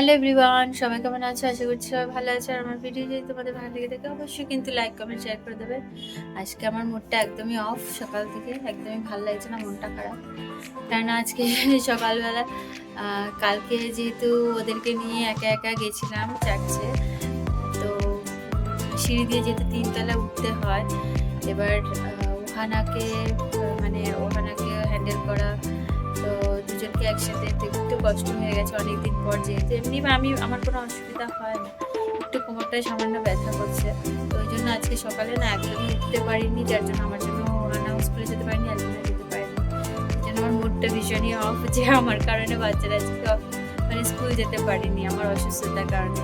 Hello everyone সবাই কেমন আছো? আশা করছি সবাই ভালো আছে। আর আমার ভিডিও যদি তোমাদের ভালো লেগে থাকে অবশ্যই কিন্তু লাইক কমেন্ট শেয়ার করে দেবে। আজকে আমার মুডটা একদমই অফ সকাল থেকে একদমই ভালো লাগছে না মনটা খারাপ। কারণ আজকে সকালবেলা কালকে যেহেতু ওদেরকে নিয়ে একা একা গেছিলাম চার্চে তো সিঁড়ি দিয়ে যেহেতু তিনতলা উঠতে হয় এবার আহ, ওহানাকে মানে ওহানাকে হ্যান্ডেল করা দুজনকে একসাথে একটু কষ্ট হয়ে গেছে অনেকদিন পর যেহেতু। এমনি আমি, আমার কোনো অসুবিধা হয় না। একটু কোমরটায় সামান্য ব্যথা করছে। তো ওই জন্য আজকে সকালে না একদমই উঠতে পারিনি, যার জন্য আমার জন্য ওহানা স্কুলে যেতে পারিনি আলমিনা যেতে পারিনি। জন্য আমার মুডটা ভীষণই অফ যে আমার কারণে বাচ্চারা আজকে মানে স্কুল যেতে পারিনি আমার অসুস্থতার কারণে।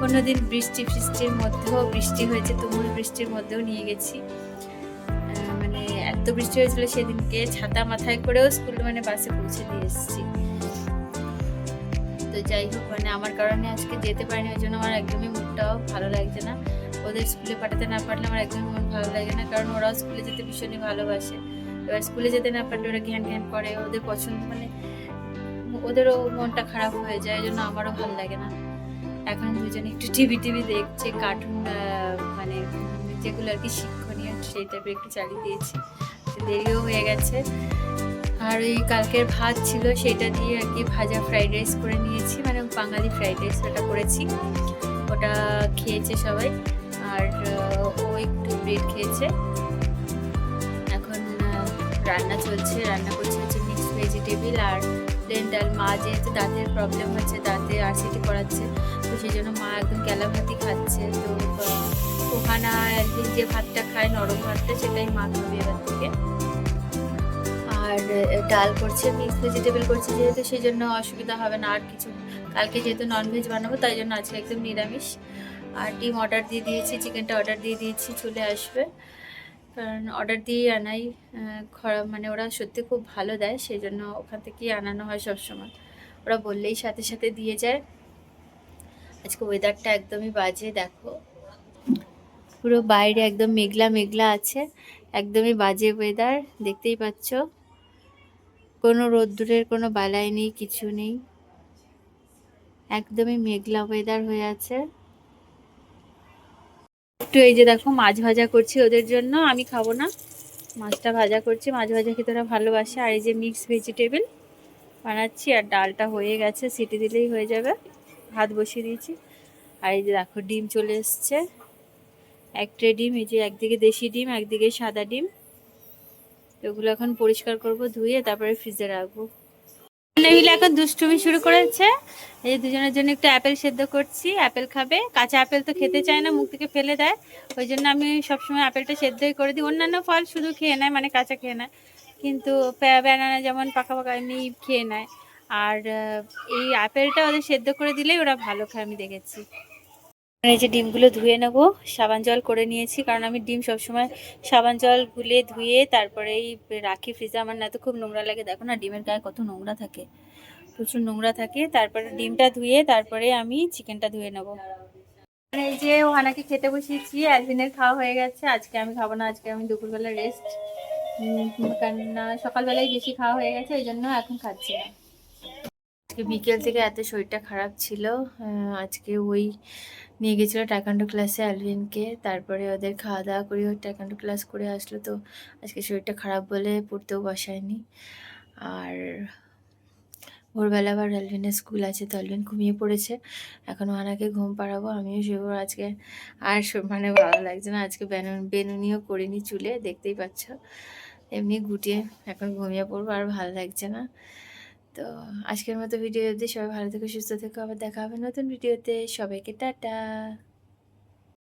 কোনোদিন বৃষ্টি ফৃষ্টির মধ্যেও, বৃষ্টি হয়েছে তুমুল বৃষ্টির মধ্যেও নিয়ে গেছি। বৃষ্টি হয়েছিল সেদিনকে ছাতা মাথায় করেও স্কুল মানে বাসে পৌঁছে দিয়ে এসেছি। তো যাই হোক মানে আমার কারণে আজকে যেতে পারিনি, ওই জন্য আমার একদমই মুডটাও ভালো লাগছে না। ওদের স্কুলে পাঠাতে না পারলে আমার একদমই মন ভালো লাগে না, কারণ ওরাও স্কুলে যেতে ভীষণই ভালোবাসে। এবার স্কুলে যেতে না পারলে ওরা ঘ্যান ঘ্যান করে, ওদের পছন্দ মানে ওদেরও মনটা খারাপ হয়ে যায়, এই জন্য আমারও ভালো লাগে না। এখন দুজনে একটু টিভি টিভি দেখছে কার্টুন মানে যেগুলো আর কি শিক্ষণীয় সেই টাইপের একটু চালিয়ে দিয়েছি। দেরিও হয়ে গেছে। আর ওই কালকের ভাত ছিল সেটা দিয়ে আর কি ভাজা ফ্রাইড রাইস করে নিয়েছি মানে বাঙালি ফ্রাইড রাইস ওটা করেছি। ওটা খেয়েছে সবাই, আর ও একটু ব্রেড খেয়েছে। এখন রান্না চলছে, রান্না করছে হচ্ছে মিক্সড ভেজিটেবিল আর প্লেন ডাল মা যেহেতু দাঁতের প্রবলেম হচ্ছে, দাঁতে আরসিটি করাচ্ছে, তো সেই জন্য মা একদম ক্যালা ভাতই খাচ্ছে। তো ওখানে একদিন যে ভাতটা খায়, নরম ভাতটা, সেটাই মা খাবে এবার থেকে। আর ডাল করছে, মিক্স ভেজিটেবল করছে যেহেতু সেই জন্য অসুবিধা হবে না। আর কিছু, কালকে যেহেতু ননভেজ বানাবো, তাই জন্য আজকে একদম নিরামিষ। আর ডিম অর্ডার দিয়ে দিয়েছি চিকেনটা অর্ডার দিয়ে দিয়েছি, চলে আসবে। কারণ অর্ডার দিয়ে আনাই খরা মানে ওরা সত্যি খুব ভালো দেয় সেই জন্য ওখান থেকেই আনানো হয় সবসময়। ওরা বললেই সাথে সাথে দিয়ে যায়। আজকে ওয়েদারটা একদমই বাজে, দেখো। পুরো বাইরে একদম মেঘলা মেঘলা আছে, একদমই বাজে ওয়েদার দেখতেই পাচ্ছ। কোনো রোদ্দুরের কোনো বালাই নেই, কিছু নেই। একদমই মেঘলা ওয়েদার হয়ে আছে। একটু এই যে দেখো মাছ ভাজা করছি ওদের জন্য, আমি খাব না। মাছটা ভাজা করছি, মাছ ভাজা খেতে ওরা ভালোবাসে। আর এই যে মিক্স ভেজিটেবল বানাচ্ছি, আর ডালটা হয়ে গেছে, সিটি দিলেই হয়ে যাবে। ভাত বসিয়ে দিয়েছি। আর এই যে দেখো ডিম চলে এসছে। এক ট্রে ডিম, এই যে একদিকে দেশি ডিম, একদিকে সাদা ডিম। তো ওগুলো এখন পরিষ্কার করব, ধুয়ে তারপরে ফ্রিজে রাখব। নেভিল এখন দুষ্টুমি শুরু করেছে। এই দুজনের জন্য একটু অ্যাপেল সেদ্ধ করছি। অ্যাপেল খাবে। কাঁচা অ্যাপেল তো খেতে চায় না, মুখ থেকে ফেলে দেয়। ওই জন্য আমি সবসময় অ্যাপেলটা সেদ্ধই করে দিই। অন্যান্য ফল শুধু খেয়ে নেয় মানে কাঁচা খেয়ে নেয়। কিন্তু ব্যানানা যেমন পাকা পাকা এমনি খেয়ে নেয়। আর এই আপেলটা ওদের সেদ্ধ করে দিলেই ওরা ভালো খায় আমি দেখেছি। এই যে ডিমগুলো ধুয়ে নেব, সাবান জল করে নিয়েছি, কারণ আমি ডিম সবসময় সাবান জল গুলে ধুয়ে তারপরেই রাখি ফ্রিজে আমার না তো খুব নোংরা লাগে। দেখো না, ডিমের গায়ে কত নোংরা থাকে, প্রচুর নোংরা থাকে। তারপরে ডিমটা ধুয়ে তারপরে আমি চিকেনটা ধুয়ে নেব। এই যে ওহানাকে খেতে বসিয়েছি একদিনের খাওয়া হয়ে গেছে। আজকে আমি খাব না, আজকে আমি দুপুরবেলা রেস্ট কারণ সকালবেলায় বেশি খাওয়া হয়ে গেছে ওই জন্য এখন খাচ্ছি না। আজকে বিকেল থেকে এত শরীরটা খারাপ ছিল আজকে ওই নিয়ে গেছিল টাইকান্ডো ক্লাসে অ্যালভিনকে, তারপরে ওদের খাওয়া দাওয়া করে ও টাইকান্ডো ক্লাস করে আসলো, তো আজকে শরীরটা খারাপ বলে পড়তেও বসায়নি। আর ভোরবেলা আবার অ্যালভিনের স্কুল আছে, তো অ্যালভিন ঘুমিয়ে পড়েছে, এখন ওনাকে ঘুম পাড়াবো, আমিও শুভ আজকে আর মানে ভালো লাগছে না, আজকে বেনুন বেনুনিও করিনি চুলে, দেখতেই পাচ্ছ, এমনি গুটিয়ে এখন ঘুমিয়ে পড়ব, আর ভালো লাগছে না। তো আজকের মতো ভিডিও সবাই ভালো থেকো, সুস্থ থেকো, আবার দেখা হবে নতুন ভিডিওতে। সবাইকে টাটা।